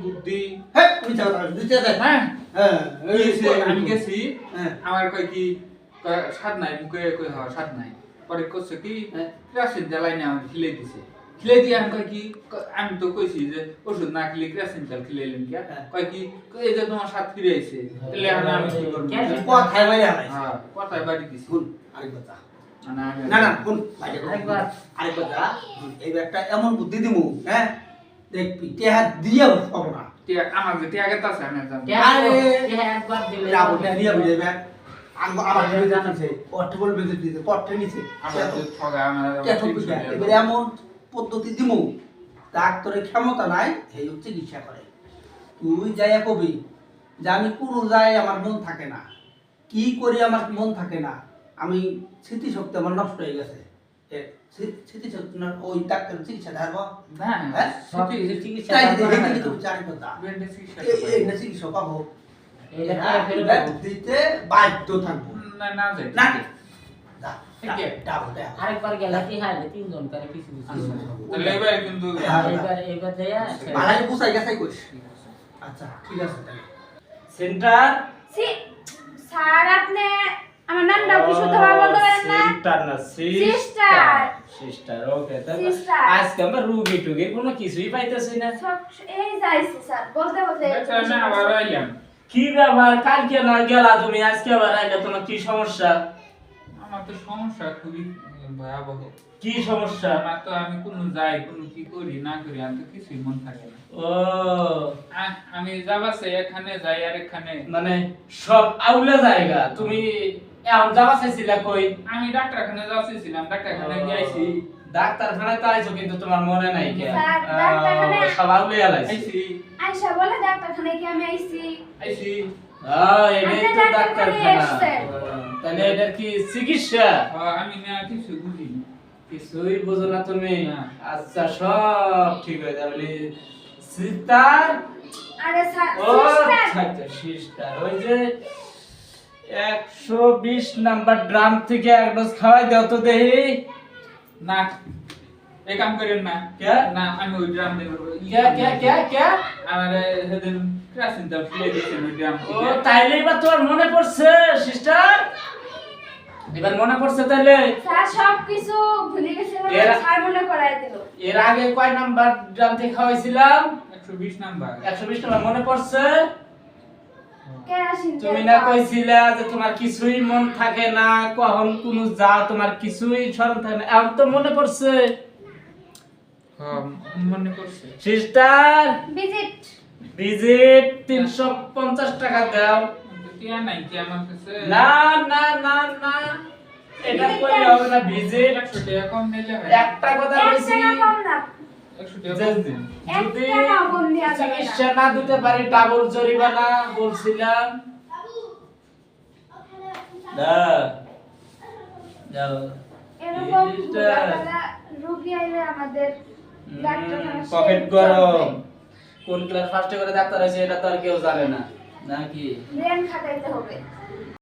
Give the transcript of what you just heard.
বুদ্ধি হ্যাঁ হ্যাঁ আমি গেছি হ্যাঁ আমার কয় কি স্বাদ নাই মুখে কই স্বাদ নাই পরে করছে কি হ্যাঁ। ক্রাসিন জ্বালাই না আমাকে খিলে দিছে খিলে দিয়ে আমি কয় কি ক- আমি তো কইছি যে ওষুধ না খেলে ক্রাসিন তেল খিলে এলেন কি হ্যাঁ। কয় কি কয়, এই যে তোমার স্বাদ ফিরে আইছে তাহলে এখন আমি কি করব? ক্রাসিন কথাই বাইরে আলাই হ্যাঁ কথায় বাড়ি দিছি। শুন আরেকবার যা মানে না না শুন বাইরে আরেকবার। আরেকবার যা এই একটা এমন বুদ্ধি দিমু হ্যাঁ? দেখবি টিয়া দিয়া সব না। টিয়া- আমার যে টিয়া গেতা আছে আমি জানি আরে। একবার দিলে রাবো দিয়া বুঝে ব্যাগ আমার বেজে দিছে পট্টে বল বেজে দিছে পট্টে নিছে। আমার ঠগা আমার কে ঠকবি এবারে এমন পদ্ধতি দিমু। ডাক্তারের ক্ষমতা নাই সেই চিকিৎসা করে। তুই যাইয়া কবি যে আমি কোনো যায় আমার মন থাকে না। কি করি আমার মন থাকে না। আমি স্মৃতিশক্তি আমার নষ্ট হয়ে গেছে। স্মৃতিশক্তি ওই ডাক্তারের চিকিৎসা ধারব এই। এই পাবো? দিতে বাধ্য থাকব। না না আরেকবার গেলে কি হয়? তিনজন করে পিছু পিছু। তাহলে এবার কিন্তু হ্যাঁ। এবার এবার যাইয়া ভালাই বুঝাই গেছে কইস আচ্ছা ঠিক আছে তাহলে। সেন্টার? সি স্যার আপনি আমার নামটা কি শুদ্ধভাবে বলতে পারেন না? সেন্টার না Sister. সিস্টার ওকে Sister. আজকে আমরা রুগী টুগী কোনো কিছুই পাইতেছি না। এই যাইছে স্যার বলতে বলতে। আমি আবার আইলাম। কি ব্যাপার? কালকে না গেলা তুমি আজকে আবার আইলে তোমার কি সমস্যা? আমার তো সমস্যা খুবই ভয়াবহ। কি সমস্যা? আমার তো আমি কোনো যাই কোনো কি করি না করি আমি তো কিছুই মন থাকে না। ও। আমি যাবাসে এখানে যাই আর এখানে। মানে সব আউলে জায়গা তুমি কই? আমি ডাক্তারখানে যাচ্ছিলাম ডাক্তারখানে গিয়েছি ডাক্তারখানায় তো আইছো কিন্তু তোমার মনে নাই কে? সব আউলে আলাইছি। আয়শা বলে ডাক্তারখানায় কি আমি আইছি। আইছি। এটাই আপনি তো ডাক্তারখানা। এসছেন। তাহলে এটা কি চিকিৎসা? আমি না কিছু বুঝি কিছুই বুঝো না তুমি। আচ্ছা সব ঠিক হয়ে যাবে। সিস্টার? আরে স্যার সিস্টার! আচ্ছা সিস্টার। ওই যে একশো বিশ নাম্বার ড্রাম থেকে এক ডোজ খাওয়াই দাও তো দেহি না এই কাম করেন না। কে? না আমি ওই ড্রাম দেব কে কে কে কে? আমার সেদিন ক্রাসিন তেল ফেলে দিয়েছেন ওই ড্রাম ও তাইলে এবার তোমার মনে পড়ছে সিস্টার? এবার মনে পড়ছে তাইলে স্যার সব কিছু ভুলে গেছে স্যার মনে করাই দিল। এর আগে কয় নাম্বার ড্রাম থেকে খাওয়াইছিলাম? একশো বিশ নাম্বার। একশো বিশ নাম্বার মনে পড়ছে? তুমি না। কইছিলা যে তোমার কিছুই মন থাকে না কখন কোন যা তোমার কিছুই স্মরণ থাকে না। এখন তো মনে পড়ছে? হ্যাঁ, মনে করছে সিস্টার ভিজিট। ভিজিট তিনশো পঞ্চাশ টাকা দাও। টিয়া নাই কি আমার কাছে না না না না। এটা করলে হবে না টাকা কম নিলে হয়। একটা কথা বলছি কম না। একশো টাকা যে কম। দিন এক যদি টাকা কম দেওয়া যাবে না। চিকিৎসা না দিতে পারি ডাবল জরিমানা বলছিলাম। না। যাও। এরকম রোগী আইলে আমাদের পকেট গরম। কোন ক্লাস ফার্স্টে করে ডাক্তার আছে এটা তো আর কেউ জানে না। নাকি? ব্রেন হবে।